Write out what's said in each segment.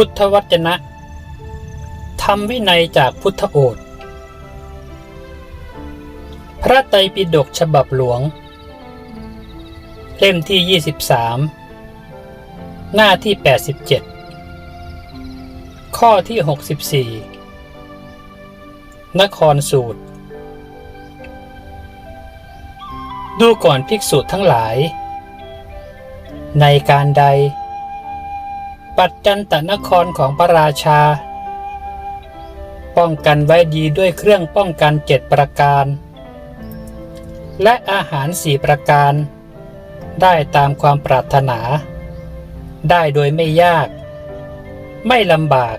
พุทธวจนะธรรมวินัยจากพุทธโอษฐ์พระไตรปิฎกฉบับหลวง เล่มที่ 23 หน้าที่ 87 ข้อที่ 64 นครสูตร ดูก่อนภิกษุทั้งหลาย ในการใด ปัจจันตนครของพระราชา ป้องกันไว้ดีด้วยเครื่องป้องกันเจ็ดประการ และอาหารสี่ประการ ได้ตามความปรารถนา ได้โดยไม่ยาก ไม่ลำบาก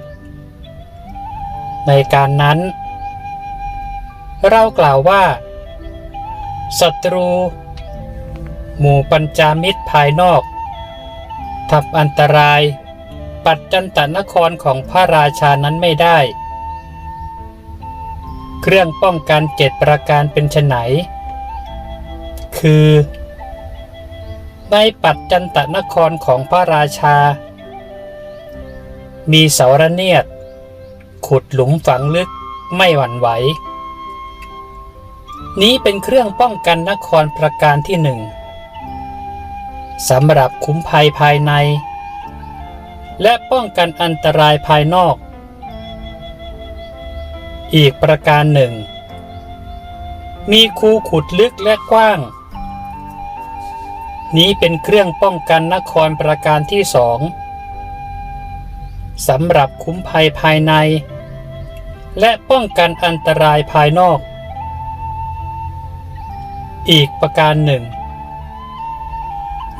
ในการนั้น เรากล่าวว่าศัตรู หมู่ปัญจามิตรภายนอกทำอันตราย ปัจจันตนครของพระราชานั้นไม่ได้ เครื่องป้องกันเจ็ดประการเป็นไฉนคือ ในปัจจันตนครของพระราชา มีเสาระเนียด ขุดหลุมฝังลึกไม่หวั่นไหว นี้เป็นเครื่องป้องกันนครประการที่หนึ่งสำหรับคุ้มภัยภายใน และป้องกันอันตรายภายนอก อีกประการหนึ่ง มีคูขุดลึกและกว้าง นี้เป็นเครื่องป้องกันนครประการที่สองสำหรับคุ้มภัยภายใน และป้องกันอันตรายภายนอก อีกประการหนึ่ง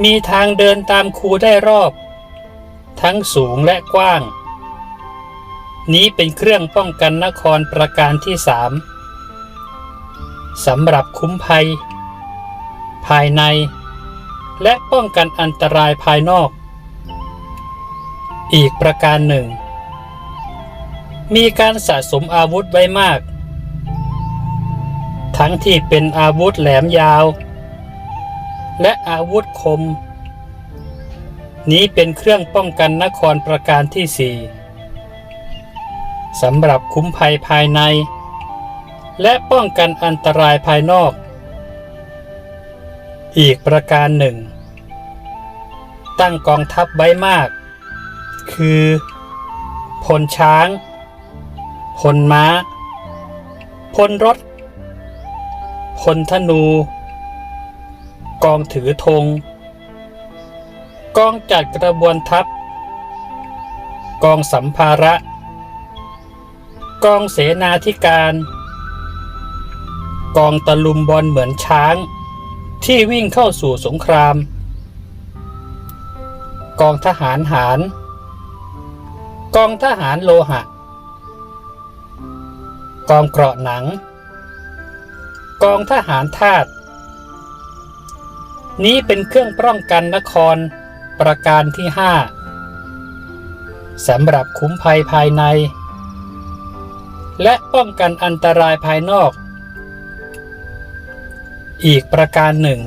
มีทางเดินตามคูได้รอบ ทั้งสูงและกว้าง นี้เป็นเครื่องป้องกันนครประการที่สามสำหรับคุ้มภัย ภายใน และป้องกันอันตรายภายนอก อีกประการหนึ่ง มีการสะสมอาวุธไว้มาก ทั้งที่เป็นอาวุธแหลมยาว และอาวุธคม นี้เป็นเครื่องป้องกันนครประการที่สี่สำหรับคุ้มภัยภายใน และป้องกันอันตรายภายนอก อีกประการหนึ่ง ตั้งกองทัพไว้มาก คือพลช้าง พลม้า พลรถ พลธนู กองถือธง กองจัดกระบวนทัพ กองสัมภาระ กองเสนาธิการ กองตะลุมบอลเหมือนช้าง ที่วิ่งเข้าสู่สงคราม กองทหารหาร กองทหารโลหะ กองเกราะหนัง กองทหารทาสนี้เป็นเครื่องป้องกันนคร ประการที่ห้าสำหรับคุ้มภัยภายใน และป้องกันอันตรายภายนอก อีกประการหนึ่ง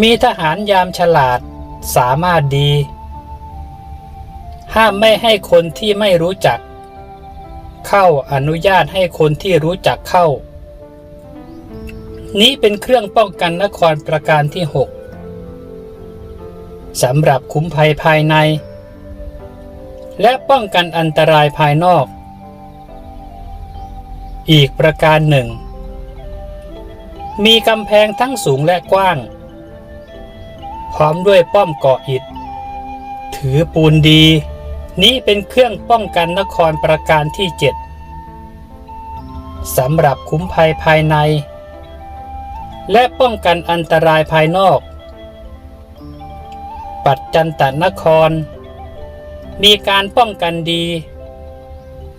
มีทหารยามฉลาดสามารถดี ห้ามไม่ให้คนที่ไม่รู้จัก เข้าอนุญาตให้คนที่รู้จักเข้า นี้เป็นเครื่องป้องกันนครประการที่ 6 สำหรับคุ้มภัยภายใน และป้องกันอันตรายภายนอก อีกประการหนึ่ง มีกำแพงทั้งสูงและกว้าง พร้อมด้วยป้อมเกาะอิฐ ถือปูนดี นี้เป็นเครื่องป้องกันนครประการที่เจ็ดสำหรับคุ้มภัยภายใน และป้องกันอันตรายภายนอก ปัจจันตนคร มีการป้องกันดี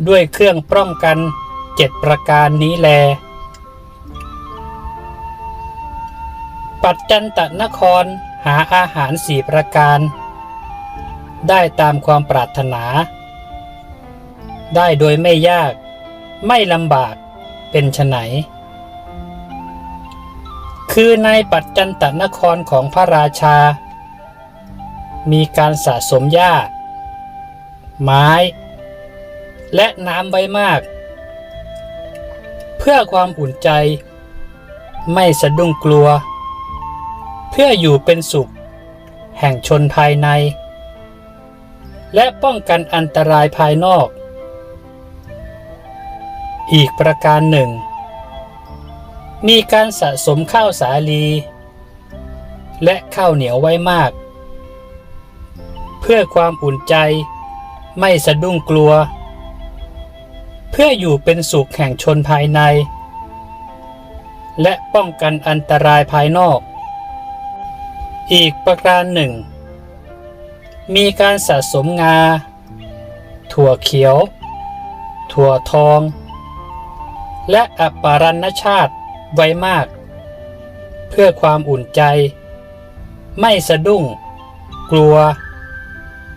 ด้วยเครื่องป้องกันเจ็ดประการนี้แล ปัจจันตนครหาอาหารสี่ประการ ได้ตามความปรารถนา ได้โดยไม่ยาก ไม่ลำบากเป็นไฉนคือในปัจจันตนครของพระราชา มีการสะสมหญ้า ไม้ และน้ำไว้มาก เพื่อความอุ่นใจ ไม่สะดุ้งกลัว เพื่ออยู่เป็นสุข แห่งชนภายใน และป้องกันอันตรายภายนอก อีกประการหนึ่ง มีการสะสมข้าวสาลี และข้าวเหนียวไว้มาก เพื่อความอุ่นใจ ไม่สะดุ้งกลัว เพื่ออยู่เป็นสุขแห่งชนภายใน และป้องกันอันตรายภายนอก อีกประการหนึ่ง มีการสะสมงา ถั่วเขียว ถั่วทอง และอัปารันชาติไว้มาก เพื่อความอุ่นใจ ไม่สะดุ้ง กลัว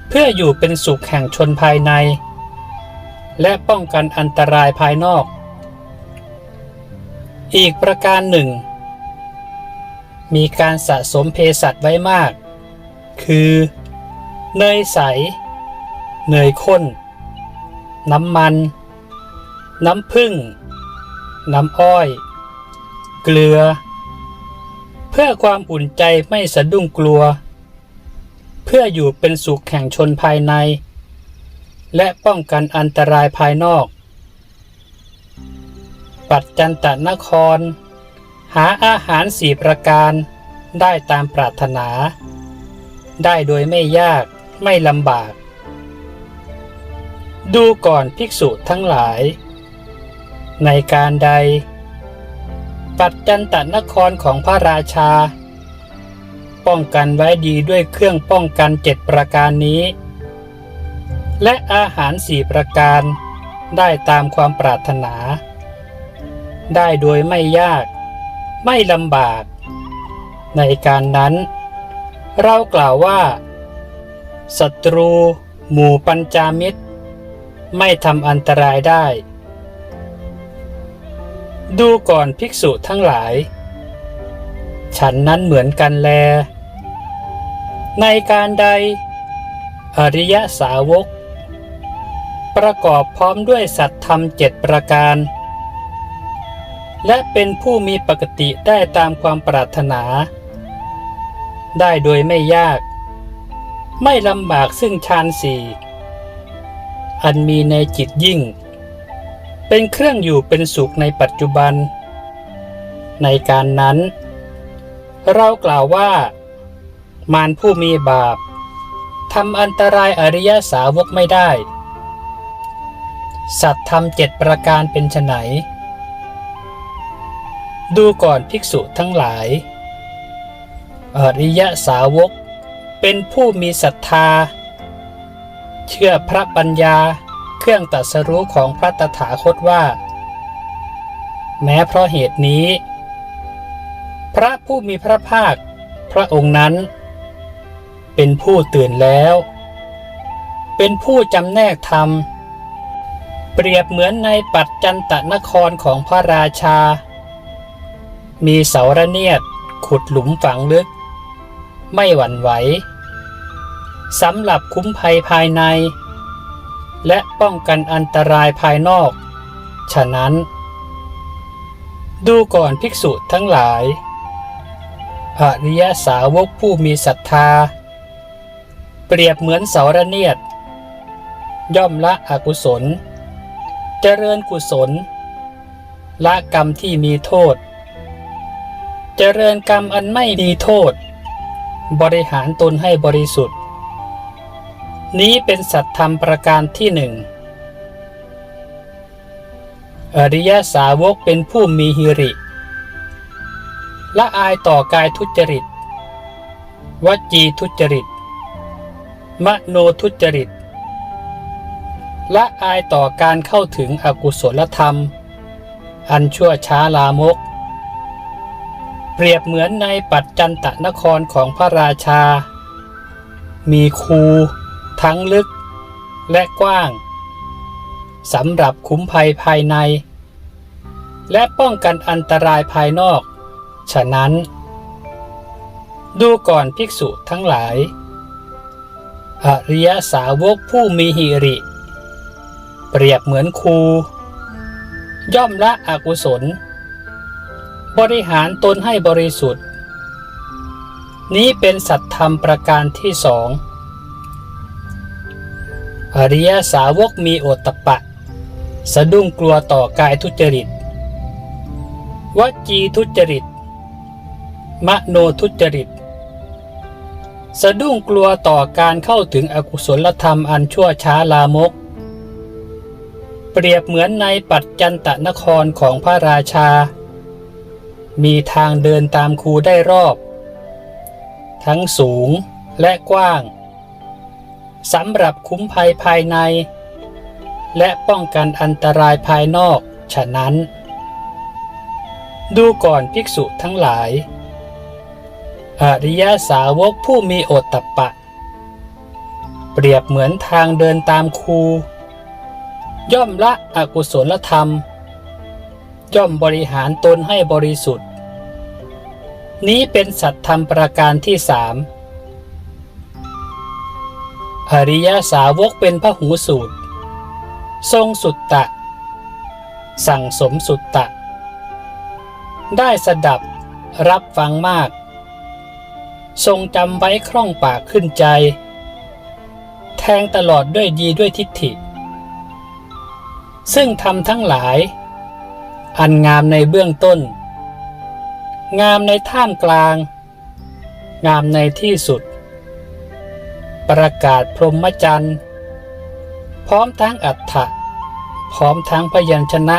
เพื่ออยู่เป็นสุขแห่งชนภายใน และป้องกันอันตรายภายนอก อีกประการหนึ่ง มีการสะสมเภสัชไว้มาก คือ เนยใส เนยข้น น้ำมัน น้ำผึ้งน้ำอ้อย เกลือ เพื่อความอุ่นใจไม่สะดุ้งกลัว เพื่ออยู่เป็นสุขแห่งชนภายใน และป้องกันอันตรายภายนอก ปัจจันตนคร หาอาหารสี่ประการได้ตามปรารถนา ได้โดยไม่ยากไม่ลำบาก ดูก่อนภิกษุทั้งหลาย ในการใด ปัจจันตนครของพระราชา ป้องกันไว้ดีด้วยเครื่องป้องกันเจ็ดประการนี้ และอาหารสี่ประการได้ตามความปรารถนา ได้โดยไม่ยาก ไม่ลำบาก ในการนั้น เรากล่าวว่าศัตรู หมู่ปัญจามิตร ไม่ทำอันตรายได้ ดูก่อนภิกษุทั้งหลาย ฉันนั้นเหมือนกันแล ในการใด อริยสาวก ประกอบพร้อมด้วยสัตธรรมเจ็ดประการ และเป็นผู้มีปกติได้ตามความปรารถนา ได้โดยไม่ยาก ไม่ลำบากซึ่งฌานสี่อันมีในจิตยิ่ง เป็นเครื่องอยู่เป็นสุขในปัจจุบัน ในการนั้น เรากล่าวว่า มารผู้มีบาปทำอันตรายอริยสาวกไม่ได้ สัตว์ทำเจ็ดประการเป็นไนดูก่อนภิกษุทั้งหลาย อริยสาวกเป็นผู้มีศรัทธา เชื่อพระปัญญาเครื่องตรัสรู้ของพระตถาคตว่า แม้เพราะเหตุนี้ พระผู้มีพระภาค พระองค์นั้น เป็นผู้ตื่นแล้ว เป็นผู้จำแนกธรรม เปรียบเหมือนในปัจจันตนครของพระราชา มีเสาระเนียดขุดหลุมฝังลึก ไม่หวั่นไหวสำหรับคุ้มภัยภายใน และป้องกันอันตรายภายนอก ฉะนั้น ดูก่อนภิกษุทั้งหลายอริยสาวกผู้มีศรัทธา เปรียบเหมือนเสาระเนียด ย่อมละอกุศล เจริญกุศล ละกรรมที่มีโทษ เจริญกรรมอันไม่มีโทษ บริหารตนให้บริสุทธิ์ นี้เป็นสัตธรรมประการที่หนึ่งอริยสาวกเป็นผู้มีฮิริ ละอายต่อกายทุจริต วจีทุจริต มโนทุจริต ละอายต่อการเข้าถึงอกุศลธรรม อันชั่วช้าลามก เปรียบเหมือนในปัจจันตนครของพระราชา มีคูทั้งลึกและกว้างสำหรับคุ้มภัยภายใน และป้องกันอันตรายภายนอก ฉะนั้น ดูก่อนภิกษุทั้งหลาย อริยสาวกผู้มีหิริ เปรียบเหมือนครู ย่อมละอกุศล บริหารตนให้บริสุทธิ์ นี้เป็นสัตธรรมประการที่สอง อริยสาวกมีโอตตปปะ สะดุ้งกลัวต่อกายทุจริตวจีทุจริต มโนทุจริต สะดุ้งกลัวต่อการเข้าถึงอกุศลธรรมอันชั่วช้าลามก เปรียบเหมือนในปัจจันตนครของพระราชา มีทางเดินตามคูได้รอบ ทั้งสูงและกว้างสำหรับคุ้มภัยภายใน และป้องกันอันตรายภายนอก ฉะนั้น ดูก่อนภิกษุทั้งหลาย อริยสาวกผู้มีโอตตัปะ เปรียบเหมือนทางเดินตามครู ย่อมละอกุศลธรรม ย่อมบริหารตนให้บริสุทธิ์ นี้เป็นสัตธรรมประการที่สามอริยสาวกเป็นพระหูสูตร ทรงสุตตะ สั่งสมสุตตะ ได้สดับรับฟังมาก ทรงจำไว้คล่องปากขึ้นใจ แทงตลอดด้วยดีด้วยทิฏฐิ ซึ่งทำทั้งหลาย อันงามในเบื้องต้น งามในท่ามกลาง งามในที่สุด ประกาศพรหมจรรย์ พร้อมทั้งอัฏฐะพร้อมทั้งพยัญชนะ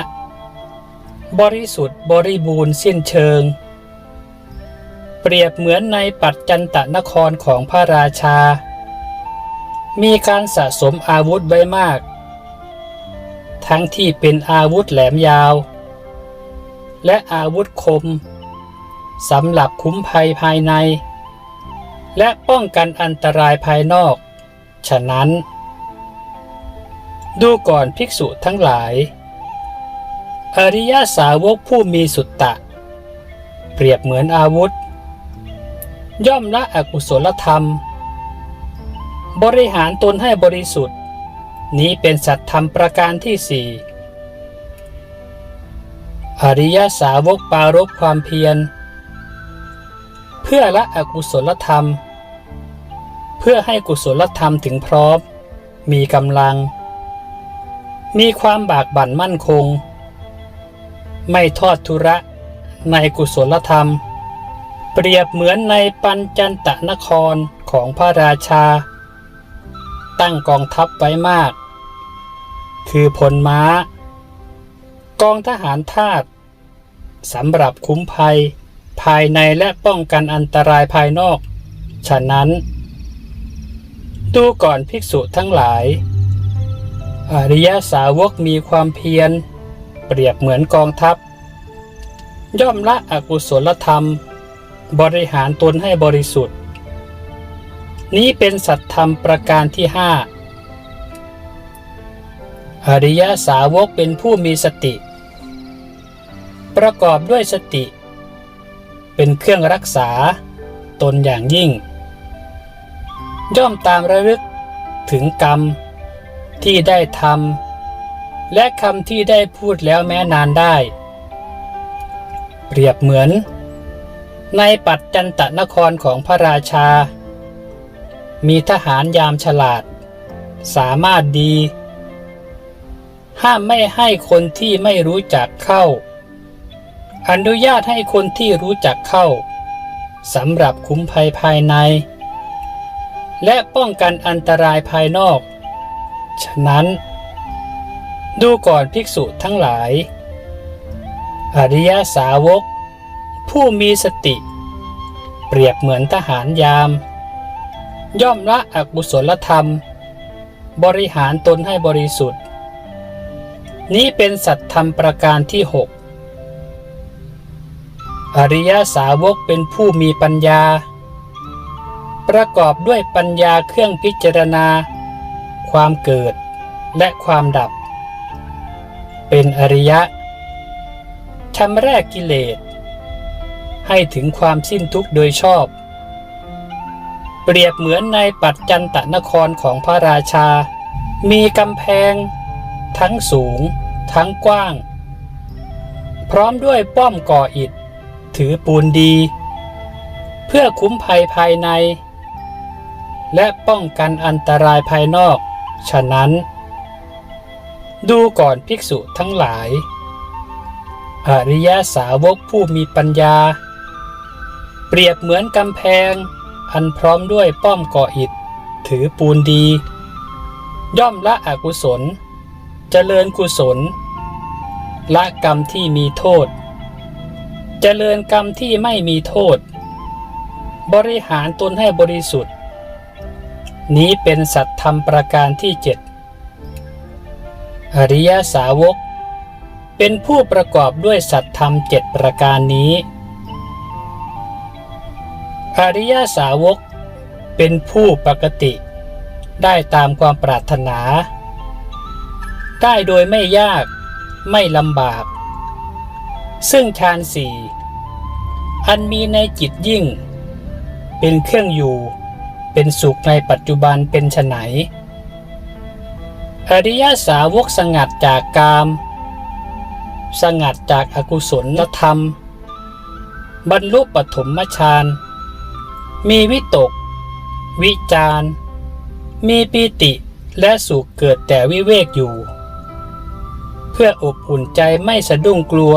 บริสุทธิ์บริบูรณ์สิ้นเชิง เปรียบเหมือนในปัจจันตนครของพระราชา มีการสะสมอาวุธไว้มาก ทั้งที่เป็นอาวุธแหลมยาว และอาวุธคมสำหรับคุ้มภัยภายใน และป้องกันอันตรายภายนอก ฉะนั้น ดูก่อนภิกษุทั้งหลาย อริยสาวกผู้มีสุตตะ เปรียบเหมือนอาวุธ ย่อมละอกุศลธรรม บริหารตนให้บริสุทธิ์ นี้เป็นสัตธรรมประการที่สี่อริยสาวกปารบความเพียร เพื่อละอกุศลธรรม เพื่อให้กุศลธรรมถึงพร้อม มีกำลัง มีความบากบั่นมั่นคง ไม่ทอดทุระในกุศลธรรม เปรียบเหมือนในปัญจันตนครของพระราชา ตั้งกองทัพไว้มาก คือพลม้า กองทหารทาสสำหรับคุ้มภัย ภายในและป้องกันอันตรายภายนอก ฉะนั้น ดูก่อนภิกษุทั้งหลาย อริยสาวกมีความเพียร เปรียบเหมือนกองทัพ ย่อมละอกุศลธรรม บริหารตนให้บริสุทธิ์ นี้เป็นสัตธรรมประการที่ห้าอริยสาวกเป็นผู้มีสติ ประกอบด้วยสติ เป็นเครื่องรักษาตนอย่างยิ่ง ย่อมตามระลึกถึงกรรมที่ได้ทำและคำที่ได้พูดแล้วแม้นานได้ เปรียบเหมือน ในปัจจันตนครของพระราชา มีทหารยามฉลาด สามารถดี ห้ามไม่ให้คนที่ไม่รู้จักเข้า อนุญาตให้คนที่รู้จักเข้าสำหรับคุ้มภัยภายใน และป้องกันอันตรายภายนอก ฉะนั้น ดูก่อนภิกษุทั้งหลาย อริยสาวก ผู้มีสติ เปรียบเหมือนทหารยาม ย่อมละอกุศลธรรม บริหารตนให้บริสุทธิ์ นี้เป็นสัตธรรมประการที่หกอริยสาวกเป็นผู้มีปัญญา ประกอบด้วยปัญญาเครื่องพิจารณา ความเกิดและความดับ เป็นอริยะชำแรกกิเลส ให้ถึงความสิ้นทุกข์โดยชอบ เปรียบเหมือนในปัจจันตนครของพระราชา มีกำแพง ทั้งสูง ทั้งกว้าง พร้อมด้วยป้อมก่ออิฐ ถือปูนดี เพื่อคุ้มภัยภายใน และป้องกันอันตรายภายนอก ฉะนั้น ดูก่อนภิกษุทั้งหลายอริยสาวกผู้มีปัญญา เปรียบเหมือนกำแพง อันพร้อมด้วยป้อมก่ออิฐ ถือปูนดี ย่อมละอกุศล เจริญกุศล ละกรรมที่มีโทษ เจริญกรรมที่ไม่มีโทษ บริหารตนให้บริสุทธิ์ นี้เป็นสัตธรรมประการที่เจ็ดอริยสาวก เป็นผู้ประกอบด้วยสัตธรรมเจ็ดประการนี้ อริยสาวกเป็นผู้ปกติ ได้ตามความปรารถนา ได้โดยไม่ยากไม่ลำบาก ซึ่งฌานสี่อันมีในจิตยิ่ง เป็นเครื่องอยู่ เป็นสุขในปัจจุบันเป็นฉไฉนอริยสาวกสงัดจากกาม สงัดจากอากุศลธรรม บรรลุปฐมฌาน มีวิตก วิจารมีปีติและสุขเกิดแต่วิเวกอยู่ เพื่ออบอุ่นใจไม่สะดุ้งกลัว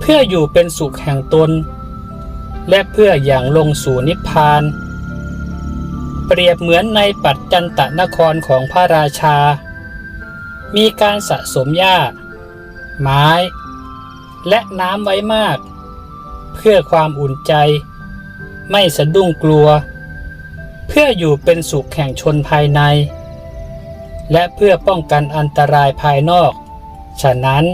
เพื่ออยู่เป็นสุขแห่งตน และเพื่ออย่างลงสู่นิพพาน เปรียบเหมือนในปัจจันตนครของพระราชา มีการสะสมหญ้า ไม้ และน้ำไว้มาก เพื่อความอุ่นใจ ไม่สะดุ้งกลัว เพื่ออยู่เป็นสุขแห่งชนภายใน และเพื่อป้องกันอันตรายภายนอก ฉะนั้น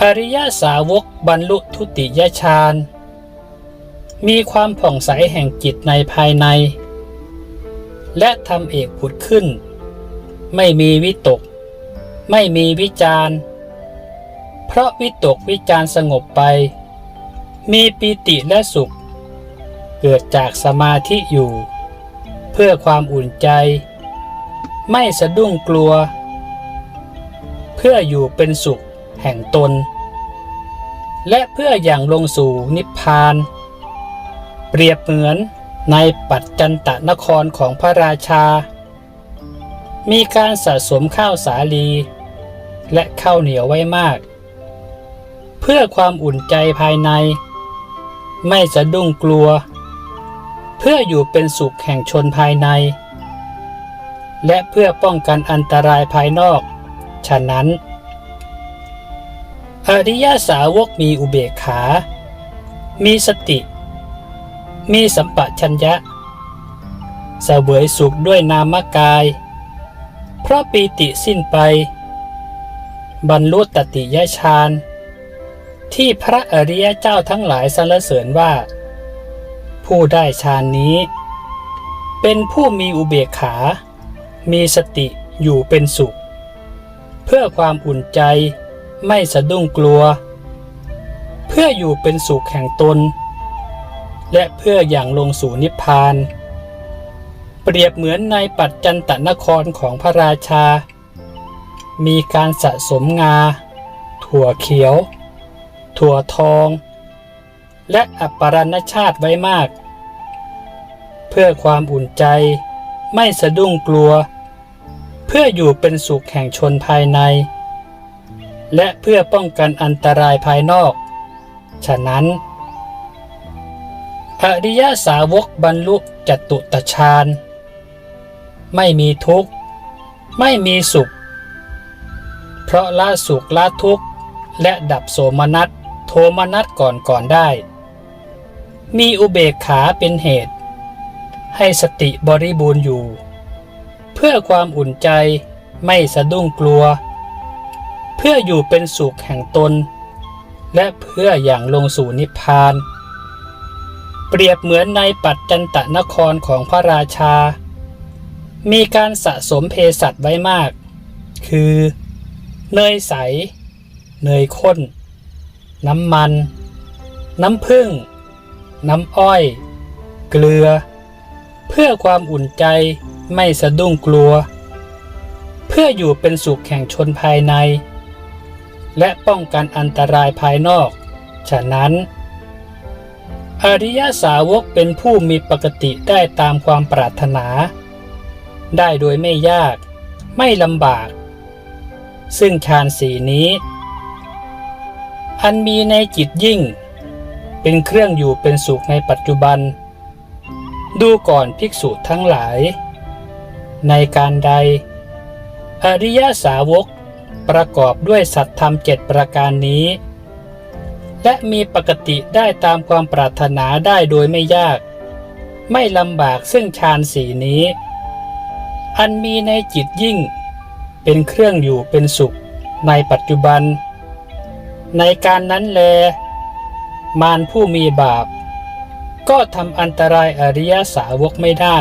อริยสาวกบรรลุทุติยฌานมีความผ่องใสแห่งจิตในภายใน และทำเอกผุดขึ้น ไม่มีวิตก ไม่มีวิจารเพราะวิตกวิจารสงบไป มีปีติและสุข เกิดจากสมาธิอยู่ เพื่อความอุ่นใจ ไม่สะดุ้งกลัว เพื่ออยู่เป็นสุขแห่งตน และเพื่ออย่างลงสู่นิพพาน เปรียบเหมือนในปัจจันตนครของพระราชา มีการสะสมข้าวสาลี และข้าวเหนียวไว้มาก เพื่อความอุ่นใจภายใน ไม่สะดุ้งกลัว เพื่ออยู่เป็นสุขแห่งชนภายใน และเพื่อป้องกันอันตรายภายนอก ฉะนั้น อริยสาวกมีอุเบกขา มีสติ มีสัมปชัญญะเสวยสุขด้วยนามกาย เพราะปีติสิ้นไป บรรลุตติยฌาน ที่พระอริยเจ้าทั้งหลายสรรเสริญว่า ผู้ได้ฌานนี้ เป็นผู้มีอุเบกขา มีสติอยู่เป็นสุข เพื่อความอุ่นใจไม่สะดุ้งกลัว เพื่ออยู่เป็นสุขแห่งตน และเพื่ออย่างลงสู่นิพพาน เปรียบเหมือนในปัจจันตนครของพระราชา มีการสะสมงา ถั่วเขียว ถั่วทอง และอัปปรณชาติไว้มาก เพื่อความอุ่นใจไม่สะดุ้งกลัว เพื่ออยู่เป็นสุขแห่งชนภายใน และเพื่อป้องกันอันตรายภายนอก ฉะนั้น อริยสาวกบรรลุจตุตฌานไม่มีทุกข์ ไม่มีสุข เพราะละสุขละทุกข์ และดับโสมนัส ทมนัสก่อนก่อนได้ มีอุเบกขาเป็นเหตุ ให้สติบริบูรณ์อยู่ เพื่อความอุ่นใจไม่สะดุ้งกลัว เพื่ออยู่เป็นสุขแห่งตน และเพื่ออย่างลงสู่นิพพาน เปรียบเหมือนในปัจจันตนครของพระราชา มีการสะสมเพสัตไว้มาก คือ เนยใส เนยข้น น้ำมัน น้ำผึ้ง น้ำอ้อย เกลือ เพื่อความอุ่นใจไม่สะดุ้งกลัว เพื่ออยู่เป็นสุขแห่งชนภายใน และป้องกันอันตรายภายนอก ฉะนั้น อริยสาวกเป็นผู้มีปกติได้ตามความปรารถนา ได้โดยไม่ยาก ไม่ลำบาก ซึ่งฌานสีนี้ อันมีในจิตยิ่ง เป็นเครื่องอยู่เป็นสุขในปัจจุบัน ดูก่อนภิกษุทั้งหลาย ในการใด อริยสาวกประกอบด้วยสัตธรรมเจ็ดประการนี้ และมีปกติได้ตามความปรารถนาได้โดยไม่ยาก ไม่ลำบากซึ่งฌานสีนี้ อันมีในจิตยิ่ง เป็นเครื่องอยู่เป็นสุขในปัจจุบัน ในการนั้นแล มารผู้มีบาป ก็ทำอันตรายอริยสาวกไม่ได้